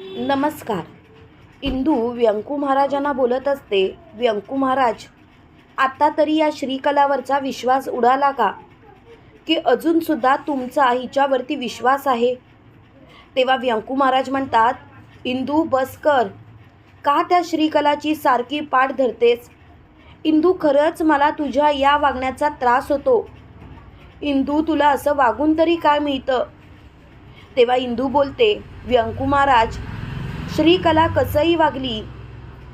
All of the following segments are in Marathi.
नमस्कार. इंदू व्यंकू महाराजांना बोलत असते व्यंकू महाराज आत्ता तरी या श्रीकलावरचा विश्वास उडाला का? की अजूनसुद्धा तुमचा हिच्यावरती विश्वास आहे? तेव्हा व्यंकू महाराज म्हणतात इंदू बस कर. का त्या श्रीकलाची सारखी पाठ धरतेस? इंदू खरंच मला तुझ्या या वागण्याचा त्रास होतो. इंदू तुला असं वागून तरी काय मिळतं? तेव्हा इंदू बोलते व्यंकू महाराज श्रीकला कसंही वागली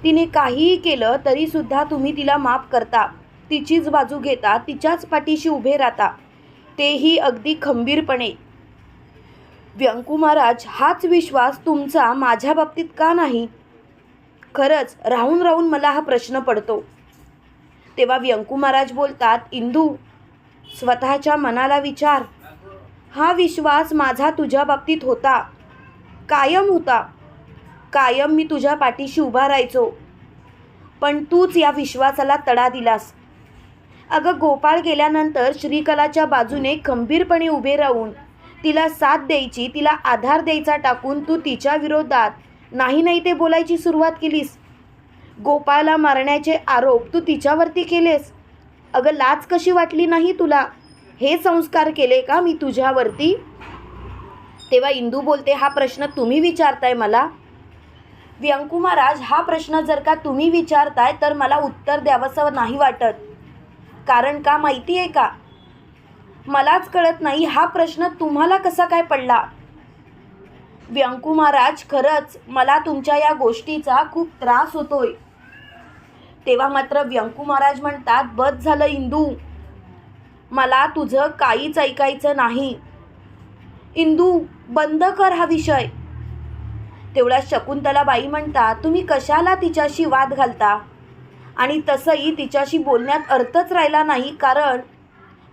तिने काहीही केलं तरीसुद्धा तुम्ही तिला माफ करता. तिचीच बाजू घेता तिच्याच पाठीशी उभे राहता. तेही अगदी खंबीरपणे. व्यंकू महाराज हाच विश्वास तुमचा माझ्या बाबतीत का नाही? खरंच राहून राहून मला हा प्रश्न पडतो. तेव्हा व्यंकू महाराज बोलतात इंदू स्वतःच्या मनाला विचार. हा विश्वास माझा तुझ्या बाबतीत होता. कायम होता. कायम मी तुझ्या पाठीशी उभा राहायचो. पण तूच या विश्वासाला तडा दिलास. अगं गोपाळ गेल्यानंतर श्रीकलाच्या बाजूने खंबीरपणे उभे राहून तिला साथ द्यायची तिला आधार द्यायचा टाकून तू तिच्या विरोधात नाही नाही ते बोलायची सुरुवात केलीस. गोपाळला मारण्याचे आरोप तू तिच्यावरती केलेस. अगं लाच कशी वाटली नाही तुला? हे संस्कार केले का मी तुझ्यावरती? तेव्हा इंदू बोलते हा प्रश्न तुम्ही विचारताय मला? व्यंकू महाराज हा प्रश्न जर का तुम्ही विचारताय तर मला उत्तर द्यावंसं नाही वाटत. कारण का माहिती आहे का? मलाच कळत नाही हा प्रश्न तुम्हाला कसा काय पडला? व्यंकू महाराज खरंच मला तुमच्या या गोष्टीचा खूप त्रास होतोय. तेव्हा मात्र व्यंकू महाराज म्हणतात बस झालं इंदू. मला तुझं काहीच ऐकायचं नाही. इंदू बंद कर हा विषय. तेवढ्या शकुंतलाबाई म्हणता तुम्ही कशाला तिच्याशी वाद घालता? आणि तसंही तिच्याशी बोलण्यात अर्थच राहिला नाही कारण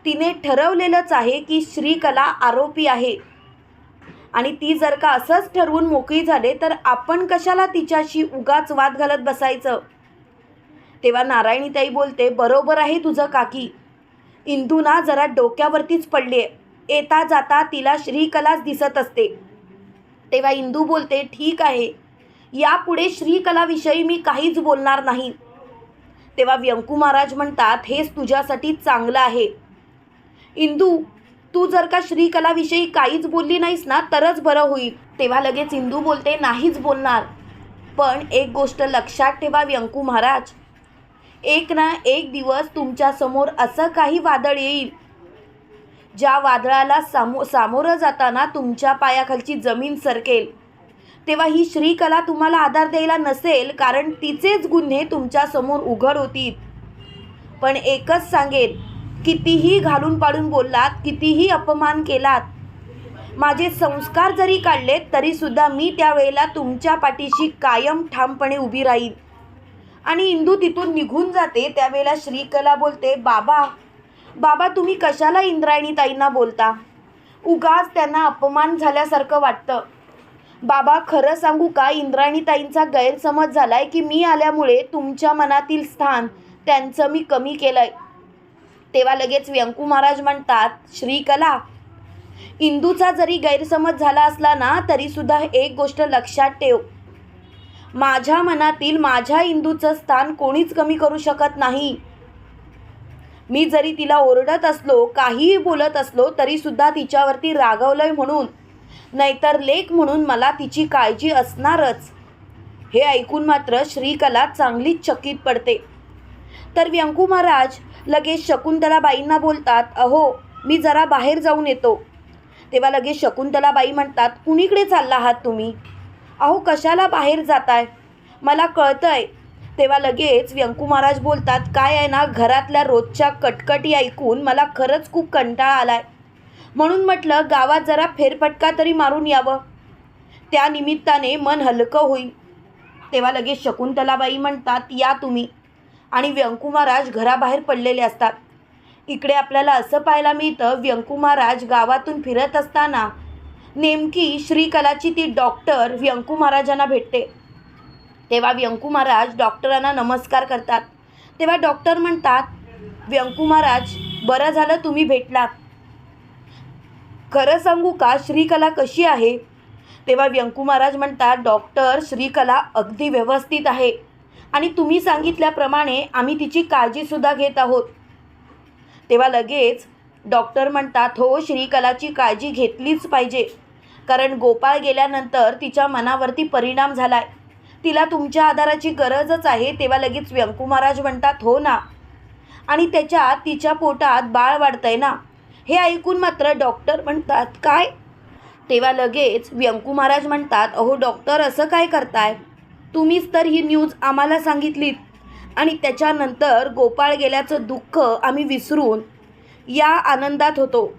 तिने ठरवलेलंच आहे की श्रीकला आरोपी आहे. आणि ती जर का असंच ठरवून मोकळी झाले तर आपण कशाला तिच्याशी उगाच वाद घालत बसायचं? तेव्हा नारायणीताई बोलते बरोबर आहे तुझं काकी. इंदू ना जरा डोक्यावरतीच पडली आहे. येता जाता तिला श्रीकलाच दिसत असते. तेव्हा इंदू बोलते ठीक आहे. यापुढे श्रीकलाविषयी मी काहीच बोलणार नाही. तेव्हा व्यंकू महाराज म्हणतात हेच तुझ्यासाठी चांगलं आहे. इंदू तू जर का श्रीकलाविषयी काहीच बोलली नाहीस ना तरच बरं होईल. तेव्हा लगेच इंदू बोलते नाहीच बोलणार. पण एक गोष्ट लक्षात ठेवा व्यंकू महाराज एक ना एक दिवस तुमच्यासमोर असं काही वादळ येईल. ज्या वादळाला सामो सामोरं जाताना तुमच्या पायाखालची जमीन सरकेल. तेव्हा ही श्रीकला तुम्हाला आधार द्यायला नसेल कारण तिचेच गुन्हे तुमच्यासमोर उघड होतील पण एकच सांगेन कितीही घालून पाडून बोललात कितीही अपमान केलात माझे संस्कार जरी काढलेत तरीसुद्धा मी त्यावेळेला तुमच्या पाठीशी कायम ठामपणे उभी राहील आणि इंदू तिथून निघून जाते. त्यावेळेला श्रीकला बोलते बाबा बाबा तुम्ही कशाला इंद्रायणी ताईंना बोलता? उगाच त्यांना अपमान झाल्यासारखं वाटतं. बाबा खरं सांगू का? इंद्रायणी ताईंचा गैरसमज झाला आहे की मी आल्यामुळे तुमच्या मनातील स्थान त्यांचं मी कमी केलं आहे तेव्हा लगेच व्यंकू महाराज म्हणतात श्रीकला इंदूचा जरी गैरसमज झाला असला ना तरीसुद्धा एक गोष्ट लक्षात ठेव. माझ्या मनातील माझ्या इंदूचं स्थान कोणीच कमी करू शकत नाही. मी जरी तिला ओरडत असलो काहीही बोलत असलो तरीसुद्धा तिच्यावरती रागवलंय म्हणून नाहीतर लेख म्हणून मला तिची काळजी असणारच. हे ऐकून मात्र श्रीकला चांगलीच चकित पडते. तर व्यंकू महाराज लगेच शकुंतलाबाईंना बोलतात अहो मी जरा बाहेर जाऊन येतो. तेव्हा लगेच शकुंतलाबाई म्हणतात कुणीकडे चालला आहात तुम्ही? अहो कशाला बाहेर जाताय? मला कळतंय. तेव्हा लगेच व्यंकू महाराज बोलतात काय आहे ना घरातल्या रोजच्या कटकटी ऐकून मला खरंच खूप कंटाळा आलाय. म्हणून म्हटलं गावात जरा फेरफटका तरी मारून यावं. त्या निमित्ताने मन हलकं होईल. तेव्हा लगेच शकुंतलाबाई म्हणतात या तुम्ही. आणि व्यंकू महाराज घराबाहेर पडलेले असतात. इकडे आपल्याला असं पाहायला मिळतं व्यंकू महाराज गावातून फिरत असताना नेमकी श्रीकलाची ती डॉक्टर व्यंकू महाराजांना भेटते. तेव्हा व्यंकू महाराज डॉक्टरांना नमस्कार करतात. तेव्हा डॉक्टर म्हणतात व्यंकू महाराज बरं झालं तुम्ही भेटलात. खरं सांगू का श्रीकला कशी आहे? तेव्हा व्यंकू महाराज म्हणतात डॉक्टर श्रीकला अगदी व्यवस्थित आहे. आणि तुम्ही सांगितल्याप्रमाणे आम्ही तिची काळजीसुद्धा घेत आहोत. तेव्हा लगेच डॉक्टर म्हणतात हो श्रीकलाची काळजी घेतलीच पाहिजे. कारण गोपाळ गेल्यानंतर तिच्या मनावरती परिणाम झालाय. तिला तुमच्या आधाराची गरजच आहे तेव्हा लगेच व्यंकू महाराज म्हणतात हो ना. आणि त्याच्यात तिच्या पोटात बाळ वाढतंय ना. हे ऐकून मात्र डॉक्टर म्हणतात काय? तेव्हा लगेच व्यंकू महाराज म्हणतात अहो डॉक्टर असं काय करताय? तुम्हीच तर ही न्यूज आम्हाला सांगितलीत. आणि त्याच्यानंतर गोपाळ गेल्याचं दुःख आम्ही विसरून या आनंदात होतो.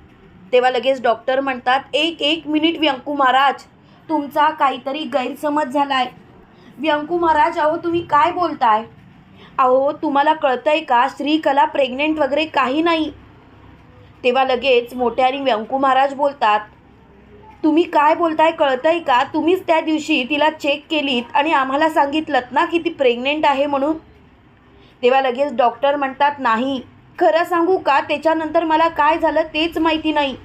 तेव्हा लगेच डॉक्टर म्हणतात एक एक मिनिट व्यंकू महाराज तुमचा काहीतरी गैरसमज झालाय. व्यंकू महाराज अहो तुम्ही काय बोलताय? अहो तुम्हाला कळतंय का श्रीकला प्रेग्नेंट वगैरे काही नाही. तेव्हा लगेच मोठ्याने व्यंकू महाराज बोलतात तुम्ही काय बोलताय कळतंय का? तुम्हीच त्या दिवशी तिला चेक केलीत आणि आम्हाला सांगितलं ना की ती प्रेग्नेंट आहे म्हणून. तेव्हा लगेच डॉक्टर म्हणतात नाही खरं सांगू का? त्याच्यानंतर मला काय झालं तेच माहिती नाही.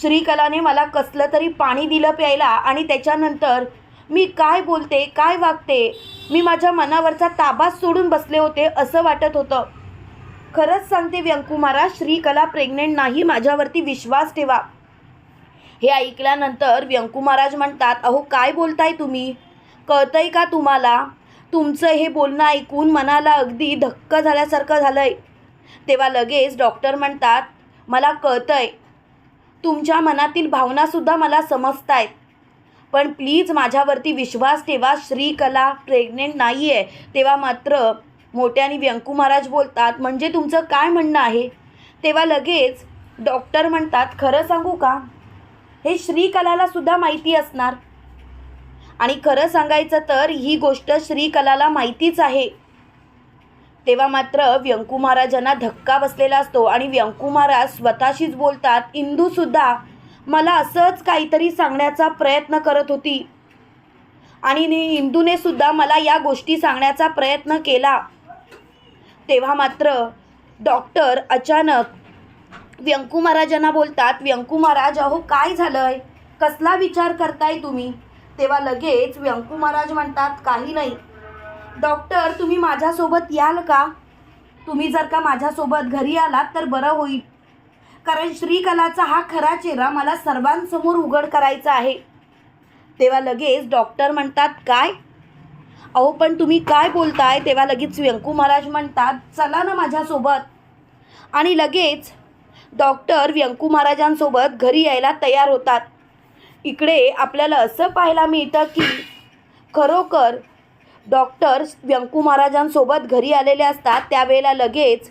श्रीकलाने मला कसलं तरी पाणी दिलं प्यायला आणि त्याच्यानंतर मी काय बोलते काय वागते? मी माझ्या मनावरचा ताबाच सोडून बसले होते असं वाटत होतं. खरंच सांगते व्यंकुमारा महाराज श्रीकला प्रेग्नेंट नाही माझ्यावरती विश्वास ठेवा. हे ऐकल्यानंतर व्यंकू महाराज म्हणतात अहो काय बोलताय तुम्ही? कळतंय का तुम्हाला? तुमचं हे बोलणं ऐकून मनाला अगदी धक्क झाल्यासारखं झालं आहे तेव्हा लगेच डॉक्टर म्हणतात मला कळतंय. तुमच्या मनातील भावनासुद्धा मला समजत आहेत पण प्लीज माझ्यावरती विश्वास ठेवा. श्रीकला प्रेग्नेंट नाही आहे तेव्हा मात्र मोठ्याने व्यंकू महाराज बोलतात म्हणजे तुमचं काय म्हणणं आहे? तेव्हा लगेच डॉक्टर म्हणतात खरं सांगू का? हे श्रीकलाला सुद्धा माहिती असणार. आणि खरं सांगायचं तर ही गोष्ट श्रीकलाला माहितीच आहे. तेव्हा मात्र व्यंकू महाराजांना धक्का बसलेला असतो आणि व्यंकू महाराज स्वतःशीच बोलतात इंदूसुद्धा मला असंच काहीतरी सांगण्याचा प्रयत्न करत होती. आणि नि- इंदूने सुद्धा मला या गोष्टी सांगण्याचा प्रयत्न केला. तेव्हा मात्र डॉक्टर अचानक व्यंकू महाराजांना बोलतात व्यंकू महाराज अहो काय झालंय? कसला विचार करताय तुम्ही? तेव्हा लगेच व्यंकू महाराज म्हणतात काही नाही. डॉक्टर तुम्ही माझ्यासोबत याल का? तुम्ही जर का माझ्यासोबत घरी आलात तर बरं होईल. कारण श्रीकलाचा हा खरा चेहरा मला सर्वांसमोर उघड करायचा आहे. तेव्हा लगेच डॉक्टर म्हणतात काय? अहो पण तुम्ही काय बोलताय? तेव्हा लगेच व्यंकू महाराज म्हणतात चला ना माझ्यासोबत. आणि लगेच डॉक्टर व्यंकू महाराजांसोबत घरी यायला तयार होतात. इकडे आपल्याला असं पाहायला मिळतं की खरोखर डॉक्टर व्यंकू महाराजांसोबत घरी आलेले असतात त्यावेळेला लगेच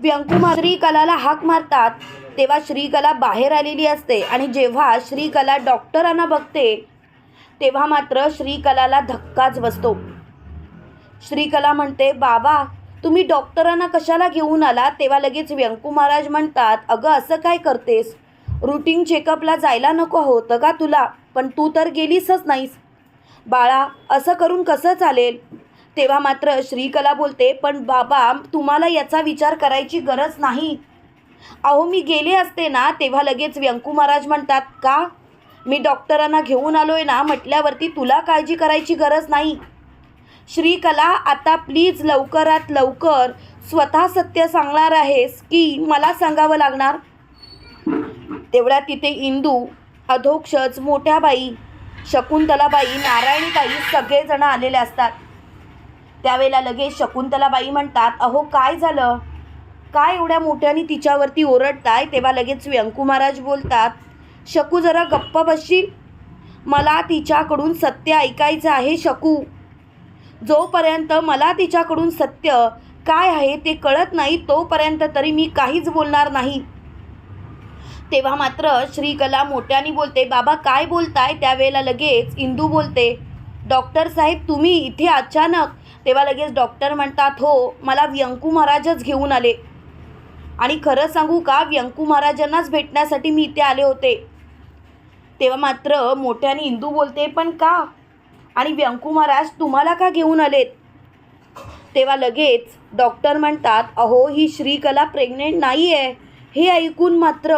व्यंकू श्रीकलाला हाक मारतात. तेव्हा श्रीकला बाहेर आलेली असते आणि जेव्हा श्रीकला डॉक्टरांना बघते तेव्हा मात्र श्रीकलाला धक्काच बसतो. श्रीकला म्हणते बाबा तुम्ही डॉक्टरांना कशाला घेऊन आला? तेव्हा लगेच व्यंकू महाराज म्हणतात अगं असं काय करतेस? रुटीन चेकअपला जायला नको होतं का तुला? पण तू तर गेलीसच नाहीस. बाळा असं करून कसं चालेल? तेव्हा मात्र श्रीकला बोलते पण बाबा तुम्हाला याचा विचार करायची गरज नाही. अहो मी गेले असते ना तेव्हा लगेच व्यंकू महाराज म्हणतात का? मी डॉक्टरांना घेऊन आलो आहे ना म्हटल्यावरती तुला काळजी करायची गरज नाही. श्रीकला आता प्लीज लवकरात लवकर स्वतः सत्य सांगणार आहेस की मला सांगावं लागणार? तेवढ्या तिथे इंदू अधोक्षच मोठ्या बाई शकुंतलाबाई नारायणीबाई सगळेजण आलेले असतात. त्यावेळेला लगेच शकुंतलाबाई म्हणतात अहो काय झालं? काय एवढ्या मोठ्याने तिच्यावरती ओरडताय? तेव्हा लगेच व्यंकू महाराज बोलतात शकू जरा गप्प बसशील? मला तिच्याकडून सत्य ऐकायचं आहे शकू. जोपर्यंत मला तिच्याकडून सत्य काय आहे ते कळत नाही तोपर्यंत तरी मी काहीच बोलणार नाही. तेव्हा मात्र श्रीकला मोठ्याने बोलते बाबा काय बोलताय? त्यावेळेला लगेच इंदू बोलते डॉक्टर साहेब तुम्ही इथे अचानक? तेव्हा लगेच डॉक्टर म्हणतात हो मला व्यंकू महाराजच घेऊन आले. आणि खरं सांगू का व्यंकू महाराजांनाच भेटण्यासाठी मी इथे आले होते. तेव्हा मात्र मोठ्याने इंदू बोलते पण का? आणि व्यंकू महाराज तुम्हाला का घेऊन आलेत? तेव्हा लगेच डॉक्टर म्हणतात अहो ही श्रीकला प्रेग्नेंट नाही आहे हे ऐकून मात्र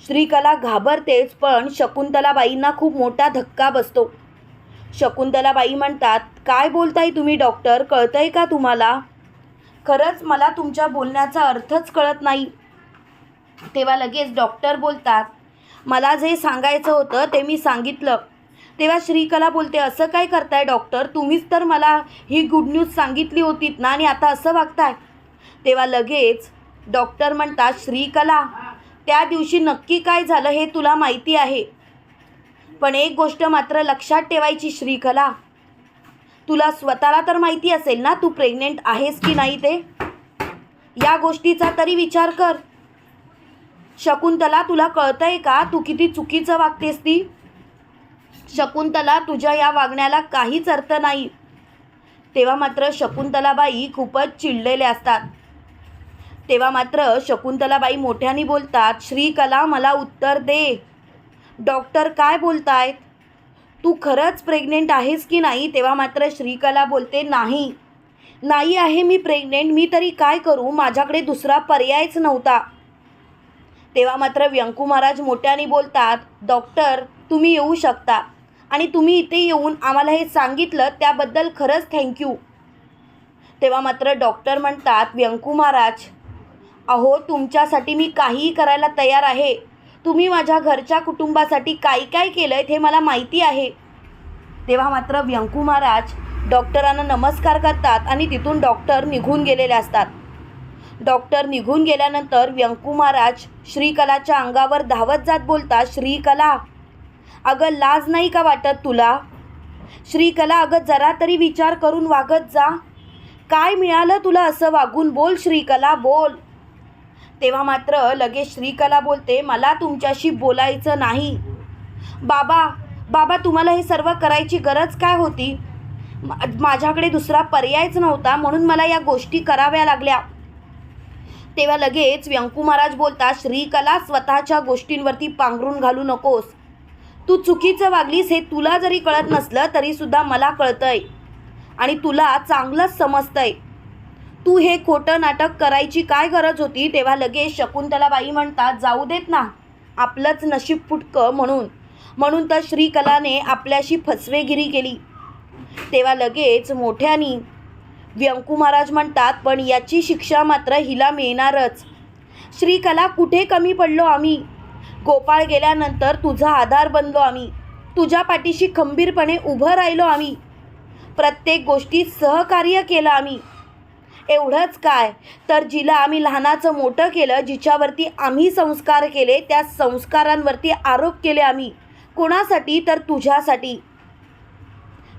श्रीकला घाबरतेच पण शकुंतलाबाईंना खूप मोठा धक्का बसतो. शकुंतलाबाई म्हणतात काय बोलताय तुम्ही डॉक्टर? कळतंय का तुम्हाला? खरंच मला तुमच्या बोलण्याचा अर्थच कळत नाही. तेव्हा लगेच डॉक्टर बोलतात मला जे सांगायचं होतं ते मी सांगितलं. तेव्हा श्रीकला बोलते असं काय करताय डॉक्टर? तुम्हीच तर मला ही गुड न्यूज सांगितली होतीत ना आणि आता असं वागताय? तेव्हा लगेच डॉक्टर म्हणतात श्रीकला त्या दिवशी नक्की काय झालं हे तुला माहिती आहे. पण एक गोष्ट मात्र लक्षात ठेवायची श्रीकला. तुला स्वतःला तर माहिती असेल ना तू प्रेग्नेंट आहेस की नाही ते? या गोष्टीचा तरी विचार कर. शकुंतला तुला कळतंय का तू किती चुकीचं वागतेस ती? शकुंतला तुझ्या या वागण्याला काहीच अर्थ नाही. तेव्हा मात्र शकुंतलाबाई खूपच चिडलेल्या असतात. तेव्हा मात्र शकुंतलाबाई मोठ्याने बोलतात श्रीकला मला उत्तर दे. डॉक्टर काय बोलतायत? तू खरंच प्रेग्नेंट आहेस की नाही? तेव्हा मात्र श्रीकला बोलते नाही. नाही आहे मी प्रेग्नेंट मी तरी काय करू? माझ्याकडे दुसरा पर्यायच नव्हता. तेव्हा मात्र व्यंकू महाराज मोठ्याने बोलतात डॉक्टर तुम्ही येऊ शकता आणि तुम्ही इथे येऊन आम्हाला हे सांगितलं त्याबद्दल खरंच थँक्यू. तेव्हा मात्र डॉक्टर म्हणतात व्यंकू महाराज अहो तुमच्यासाठी मी काहीही करायला तयार आहे. तुम्ही माझ्या घरच्या कुटुंबासाठी काय काय केलं आहे हे मला माहिती आहे. तेव्हा मात्र व्यंकू महाराज डॉक्टरांना नमस्कार करतात आणि तिथून डॉक्टर निघून गेलेले असतात. डॉक्टर निघून गेल्यानंतर व्यंकू महाराज श्रीकलाच्या अंगावर धावत जात बोलतात श्रीकला अगं लाज नाही का वाटत तुला? श्रीकला अगं जरा तरी विचार करून वागत जा. काय मिळालं तुला असं वागून? बोल श्रीकला बोल. तेव्हा मात्र लगेच श्रीकला बोलते मला तुमच्याशी बोलायचं नाही. बाबा बाबा तुम्हाला हे सर्व करायची गरज काय होती? माझ्याकडे दुसरा पर्यायच नव्हता म्हणून मला या गोष्टी कराव्या लागल्या. तेव्हा लगेच व्यंकू महाराज बोलतात श्रीकला स्वतःच्या गोष्टींवरती पांघरून घालू नकोस. तू चुकीचं वागलीस हे तुला जरी कळत नसलं तरीसुद्धा मला कळतंय. आणि तुला चांगलंच समजतंय. तू हे खोटं नाटक करायची काय गरज होती? तेव्हा लगेच शकुंतलाबाई म्हणतात जाऊ देत ना आपलंच नशीब फुटकं म्हणून. म्हणून तर श्रीकलाने आपल्याशी फसवेगिरी केली. तेव्हा लगेच मोठ्यानी व्यंकू महाराज म्हणतात पण याची शिक्षा मात्र हिला मिळणारच. श्रीकला कुठे कमी पडलो आम्ही? गोपाळ गेल्यानंतर तुझा आधार बनलो आम्ही. तुझ्या पाठीशी खंबीरपणे उभं राहिलो आम्ही. प्रत्येक गोष्टीत सहकार्य केलं आम्ही. एवढंच काय? तर जिला आम्ही लहानाचं मोठं केलं जिच्यावरती आम्ही संस्कार केले त्या संस्कारांवरती आरोप केले आम्ही. कोणासाठी? तर तुझ्यासाठी.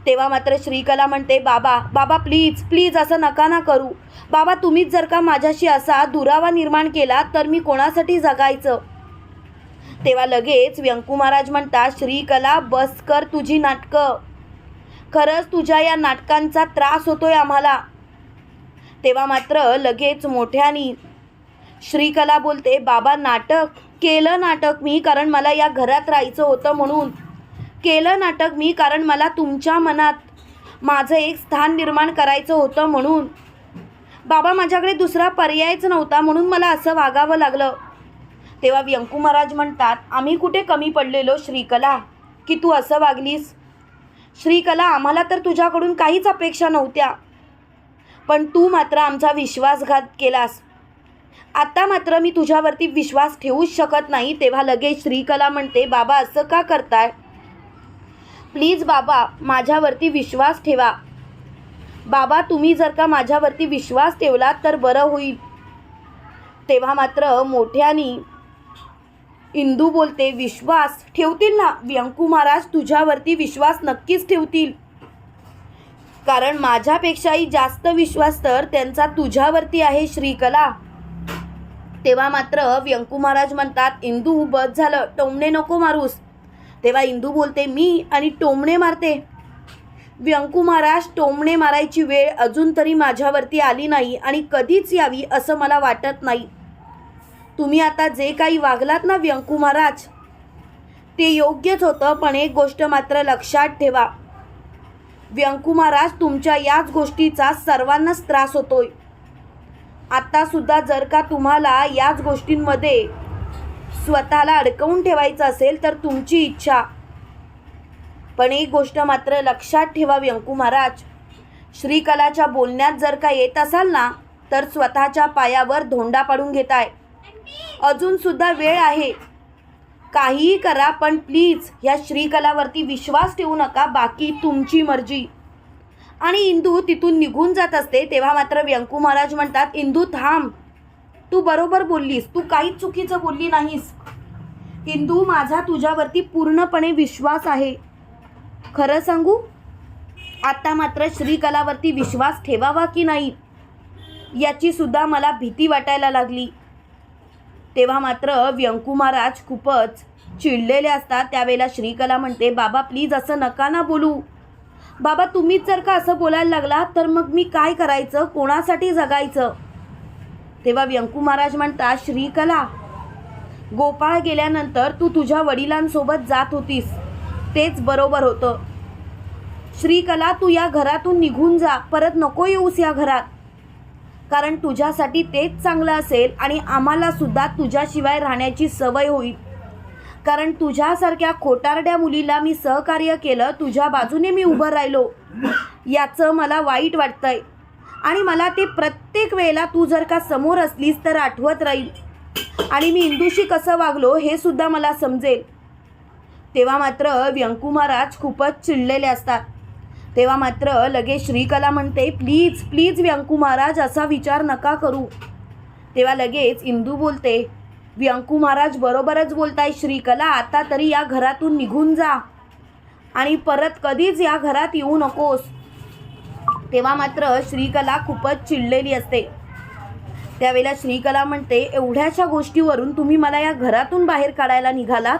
तेव्हा मात्र श्रीकला म्हणते बाबा बाबा प्लीज प्लीज असं नका ना करू. बाबा तुम्हीच जर का माझ्याशी असा दुरावा निर्माण केला तर मी कोणासाठी जगायचं? तेव्हा लगेच व्यंकू महाराज म्हणतात श्रीकला बस कर तुझी नाटकं. खरंच तुझ्या या नाटकांचा त्रास होतोय आम्हाला. तेव्हा मात्र लगेच मोठ्यानी श्रीकला बोलते बाबा नाटक केलं नाटक मी कारण मला या घरात राहायचं होतं म्हणून. केलं नाटक मी कारण मला तुमच्या मनात माझं एक स्थान निर्माण करायचं होतं म्हणून. बाबा माझ्याकडे दुसरा पर्यायच नव्हता म्हणून मला असं वागावं लागलं. तेव्हा व्यंकू महाराज म्हणतात आम्ही कुठे कमी पडलेलो श्रीकला? की तू असं वागलीस? श्रीकला आम्हाला तर तुझ्याकडून काहीच अपेक्षा नव्हत्या. पण तू मात्र आमचा विश्वासघात केलास. आता मात्र मी तुझ्यावरती विश्वास ठेवूच शकत नाही तेव्हा लगेच श्रीकला म्हणते बाबा असं का करताय? प्लीज बाबा माझ्यावरती विश्वास ठेवा. बाबा तुम्ही जर का माझ्यावरती विश्वास ठेवलात तर बरं होईल. तेव्हा मात्र मोठ्यानी इंदू बोलते विश्वास ठेवतील ना? व्यंकू महाराज तुझ्यावरती विश्वास नक्कीच ठेवतील. कारण माझ्यापेक्षाही जास्त विश्वास तर त्यांचा तुझ्यावरती आहे श्रीकला. तेव्हा मात्र व्यंकू महाराज म्हणतात इंदू बस झालं. टोमणे नको मारूस. तेव्हा इंदू बोलते मी आणि टोमणे मारते. व्यंकू महाराज टोमणे मारायची वेळ अजून तरी माझ्यावरती आली नाही आणि कधीच यावी असं मला वाटत नाही. तुम्ही आता जे काही वागलात ना व्यंकू महाराज ते योग्यच होतं पण एक गोष्ट मात्र लक्षात ठेवा. व्यंकू महाराज तुमच्या याच गोष्टीचा सर्वांनाच त्रास होतोय. आत्तासुद्धा जर का तुम्हाला याच गोष्टींमध्ये स्वतःला अडकवून ठेवायचं असेल तर तुमची इच्छा. पण एक गोष्ट मात्र लक्षात ठेवा व्यंकू महाराज श्रीकलाच्या बोलण्यात जर का येत असाल ना तर स्वतःच्या पायावर धोंडा पाडून घेताय. अजूनसुद्धा वेळ आहे. काहीही करा पण प्लीज ह्या श्रीकलावरती विश्वास ठेवू नका बाकी तुमची मर्जी. आणि इंदू तिथून निघून जात असते तेव्हा मात्र व्यंकू महाराज म्हणतात इंदू थांब. तू बरोबर बोललीस. तू काहीच चुकीचं बोलली नाहीस. इंदू माझा तुझ्यावरती पूर्णपणे विश्वास आहे. खरं सांगू? आता मात्र श्रीकलावरती विश्वास ठेवावा की नाही? याची सुद्धा मला भीती वाटायला लागली. तेव्हा मात्र व्यंकू महाराज खूपच चिडलेले असतात. त्यावेळेला श्रीकला म्हणते बाबा प्लीज असं नका ना बोलू. बाबा तुम्हीच जर का असं बोलायला लागला तर मग मी काय करायचं? कोणासाठी जगायचं? तेव्हा व्यंकू महाराज म्हणतात श्रीकला गोपाळ गेल्यानंतर तू तुझ्या वडिलांसोबत जात होतीस. तेच बरोबर होतं. श्रीकला तू या घरातून निघून जा. परत नको येऊस या घरात. कारण तुझ्यासाठी तेच चांगलं असेल आणि आम्हाला सुद्धा तुझ्याशिवाय राहण्याची सवय होईल. कारण तुझ्यासारख्या खोटारड्या मुलीला मी सहकार्य केलं तुझ्या बाजूने मी उभं राहिलो. याचं मला वाईट वाटतंय. आणि मला ते प्रत्येक वेळेला तू जर का समोर असलीस तर आठवत राहील. आणि मी इंदूशी कसं वागलो हे सुद्धा मला समजेल. तेव्हा मात्र व्यंकू महाराज खूपच चिडलेले असतात. तेव्हा मात्र लगेच श्रीकला म्हणते प्लीज प्लीज व्यंकू महाराज असा विचार नका करू. तेव्हा लगेच इंदू बोलते व्यंकू महाराज बरोबरच बोलताय श्रीकला आता तरी या घरातून निघून जा आणि परत कधीच या घरात येऊ नकोस. तेव्हा मात्र श्रीकला खूपच चिडलेली असते. त्यावेळेला श्रीकला म्हणते एवढ्याशा गोष्टीवरून तुम्ही मला या घरातून बाहेर काढायला निघालात?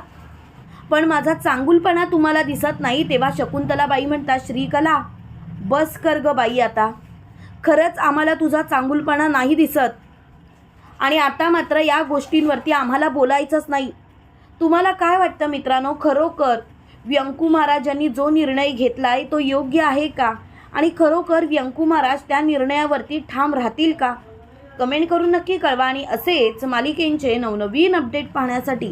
पण माझा चांगुलपणा तुम्हाला दिसत नाही तेव्हा शकुंतलाबाई म्हणतात श्रीकला बस कर ग बाई आता. खरंच आम्हाला तुझा चांगुलपणा नाही दिसत. आणि आता मात्र या गोष्टींवरती आम्हाला बोलायचंच नाही. तुम्हाला काय वाटतं मित्रांनो? खरोखर व्यंकू महाराजांनी जो निर्णय घेतला आहे तो योग्य आहे का? आणि खरोखर व्यंकू महाराज त्या निर्णयावरती ठाम राहतील का? कमेंट करून नक्की कळवा. आणि असेच मालिकेंचे नवनवीन अपडेट पाहण्यासाठी